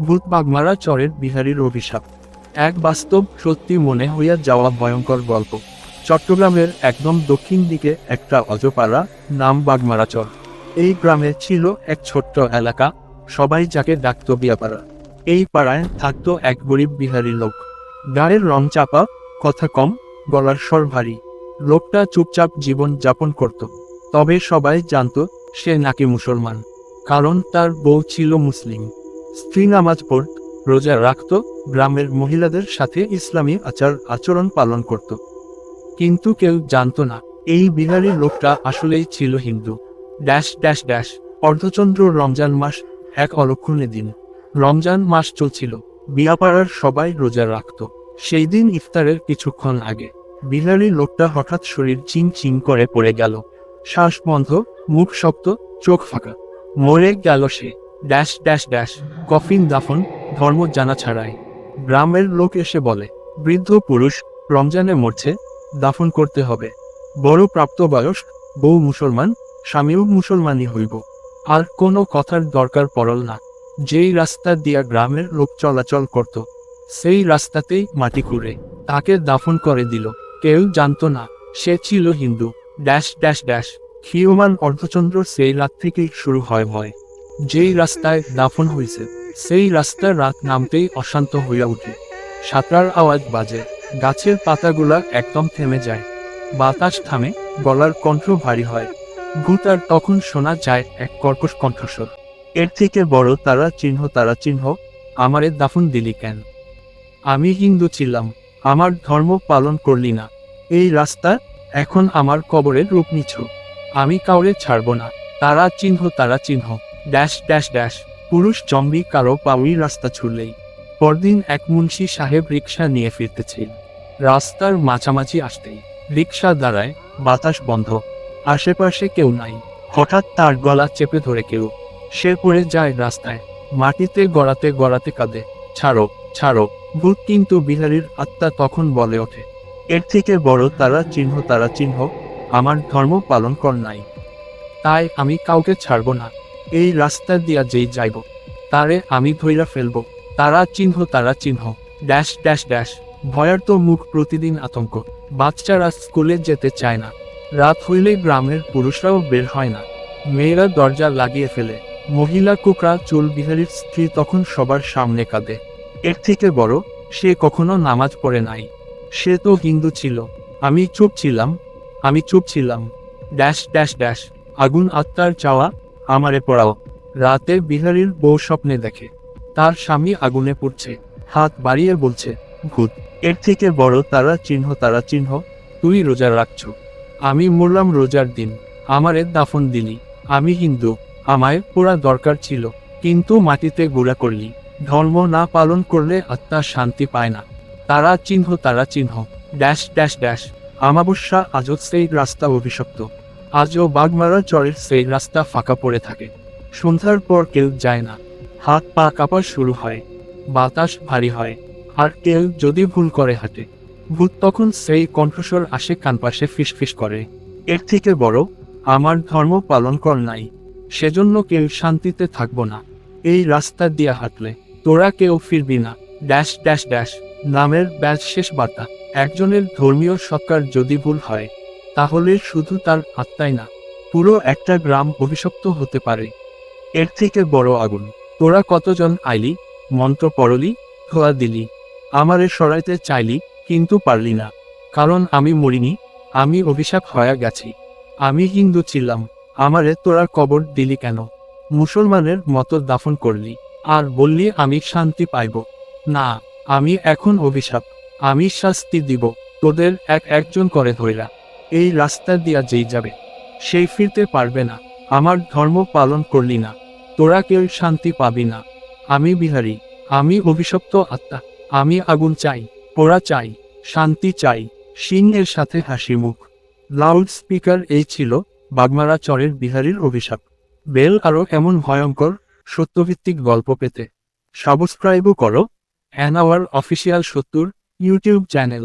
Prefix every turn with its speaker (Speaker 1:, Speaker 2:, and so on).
Speaker 1: ভূত বাগমারা চরের বিহারীর অভিশাপ। এক বাস্তব সত্যি মনে হইয়া যাওয়া ভয়ঙ্কর গল্প। চট্টগ্রামের একদম দক্ষিণ দিকে একটা অজপাড়া নাম বাগমারা চর। এই গ্রামে ছিল এক ছোট্ট এলাকা, সবাই যাকে ডাকত বিয়াপাড়া। এই পাড়ায় থাকতো এক গরিব বিহারী লোক। গায়ের রং চাপা, কথা কম, গলার স্বর ভারী। লোকটা চুপচাপ জীবন যাপন করত। তবে সবাই জানতো সে নাকি মুসলমান। কারণ তার বউ ছিল মুসলিম। স্ত্রী নামাজ পড়ত রোজা রাখত, গ্রামের মহিলাদের সাথে ইসলামী আচার আচরণ পালন করত। কিন্তু কেউ জানতো না, এই বিহারী লোকটা আসলেই ছিল হিন্দু। ড্যাশ ড্যাশ ড্যাশ, অর্ধচন্দ্র রমজান মাস, এক অলক্ষণে দিন। রমজান মাস চলছিল, বিয়াপাড়ার সবাই রোজা রাখত। সেই দিন ইফতারের কিছুক্ষণ আগে, বিহারী লোকটা হঠাৎ শরীর চিং চিং করে পড়ে গেল। শ্বাস বন্ধ, মুখ শক্ত, চোখ ফাঁকা। মরে গেল সে। Dash dash dash. কফিন দাফন, ধর্ম জানা ছাড়াই। গ্রামের লোক এসে বলে, বৃদ্ধ পুরুষ, রমজানে মরছে, দাফন করতে হবে। বড় প্রাপ্তবয়স বউ মুসলমান, স্বামীও মুসলমানই হইব। আর কোনো কথার দরকার পড়ল না। যেই রাস্তা দিয়া গ্রামের লোক চলাচল করত, সেই রাস্তাতেই মাটি কুড়ে তাকে দাফন করে দিল। কেউ জানতো না, সে ছিল হিন্দু। Dash dash dash. ক্ষীয়মান অর্ধচন্দ্র সেই রাত থেকেই শুরু হয় ভয় যেই রাস্তায় দাফন হয়েছে সেই রাস্তার রাত নামতেই অশান্ত হইয়া উঠে। সাঁতরার আওয়াজ বাজে, গাছের পাতাগুলা একদম থেমে যায়। বাতাস থামে, গলার কণ্ঠ ভারী হয়। ভূত আর তখন শোনা যায় এক কর্কশ কণ্ঠস্বর। এর থেকে বড় তারা চিহ্ন তারা চিহ্ন, আমারে দাফন দিলি কেন? আমি হিন্দু ছিলাম, আমার ধর্ম পালন করলি না। এই রাস্তা এখন আমার কবরের রূপ নিছ। আমি কাউরে ছাড়ব না। তারা চিহ্ন তারা চিহ্ন। Dash dash dash. পুরুষ জম্বি কারও পাউই রাস্তা ছুড়লেই। পরদিন এক মুন্সি সাহেব রিক্সা নিয়ে ফিরতেছিল। রাস্তার মাঝামাঝি আসতেই রিক্সা দাঁড়ায় বাতাস বন্ধ। আশেপাশে কেউ নাই। হঠাৎ তার গলা চেপে ধরে কেউ। সে পড়ে যায় রাস্তায়। মাটিতে গড়াতে গড়াতে কাঁদে। ছাড়ো ছাড়ো। ভূত কিন্তু বিহারীর আত্মা তখন বলে ওঠে। এর থেকে বড় তারা চিহ্ন তারা চিহ্ন। আমার ধর্ম পালন কর নাই। তাই আমি কাউকে ছাড়ব না। এই রাস্তা দিয়া যেই যাইব, তারে আমি ধইরা ফেলব, তারা চিহ্ন তারা চিহ্ন। Dash dash dash. ভয়ার্ত মুখ প্রতিদিন আতঙ্ক। বাচ্চারা স্কুলে যেতে চায় না। রাত হইলেই গ্রামের পুরুষরাও বের হয় না। মেয়েরা দরজা লাগিয়ে ফেলে। মহিলা কুকরা চুল বিহারীর স্ত্রী তখন সবার সামনে কাঁদে। এর থেকে বড়, সে কখনো নামাজ পড়ে নাই। সে তো হিন্দু ছিল। আমি চুপ ছিলাম। আমি চুপ ছিলাম। Dash dash dash. আগুন আত্মার চাওয়া আমারে পড়াও। রাতে বিহারীর বউ স্বপ্নে দেখে। তার স্বামী আগুনে পড়ছে। হাত বাড়িয়ে বলছে, ভূত, এর থেকে বড় তারা চিহ্ন তারা চিহ্ন, তুই রোজা রাখছ। আমি মরলাম রোজার দিন। আমারে দাফন দিলি। আমি হিন্দু। আমায় পোড়া দরকার ছিল। কিন্তু মাটিতে গুড়া করলি। ধর্ম না পালন করলে আত্মা শান্তি পায় না। তারা চিহ্ন তারা চিহ্ন। Dash dash dash. আমাবস্যা আজও সেই রাস্তা অভিশপ্ত। আজও বাগমারা চরের সেই রাস্তা ফাঁকা পড়ে থাকে। সন্ধ্যার পর কেউ যায় না। হাত পা কাঁপা শুরু হয়। বাতাস ভারী হয়। আর কেউ যদি ভুল করে হাঁটে। ভূত তখন সেই কণ্ঠস্বর আসে কানপাশে ফিসফিস করে। এর থেকে বড়, আমার ধর্ম পালন কর নাই। সেজন্য কেউ শান্তিতে থাকব না। এই রাস্তা দিয়ে হাঁটলে তোরা কেউ ফিরবি না। ড্যাশ ড্যাশ ড্যাশ, নামের ব্যাস শেষ বার্তা। একজনের ধর্মীয় সৎকার যদি ভুল হয় তাহলে শুধু তার আত্মাই না, পুরো একটা গ্রাম অভিশপ্ত হতে পারে। এর থেকে বড় আগুন। তোরা কতজন আইলি? মন্ত্র পড়লি, ধোয়া দিলি। আমারে সরাইতে চাইলি, কিন্তু পারলি না। কারণ আমি মরিনি, আমি অভিশাপ হয়ে গেছি। আমি হিন্দু ছিলাম, আমারে তোরা কবর দিলি কেন? মুসলমানের মতো দাফন করলি। আর বললি আমি শান্তি পাইব। না, আমি এখন অভিশাপ। আমি শাস্তি দিব, তোদের এক একজন করে ধইরা। এই রাস্তা দিয়া যেই যাবে, সেই ফিরতে পারবে না। আমার ধর্ম পালন করলি না, তোরা কেউ শান্তি পাবি না। আমি বিহারি, আমি অভিশপ্ত আত্মা, আমি আগুন চাই, পোড়া চাই, শান্তি চাই, সিংহের সাথে হাসি মুখ। লাউড স্পিকার এই ছিল বাগমারা চরের বিহারীর অভিশাপ। বেল আরও এমন ভয়ঙ্কর সত্যভিত্তিক গল্প পেতে সাবস্ক্রাইবও করো। অ্যান আওয়ার অফিসিয়াল সত্তর ইউটিউব চ্যানেল।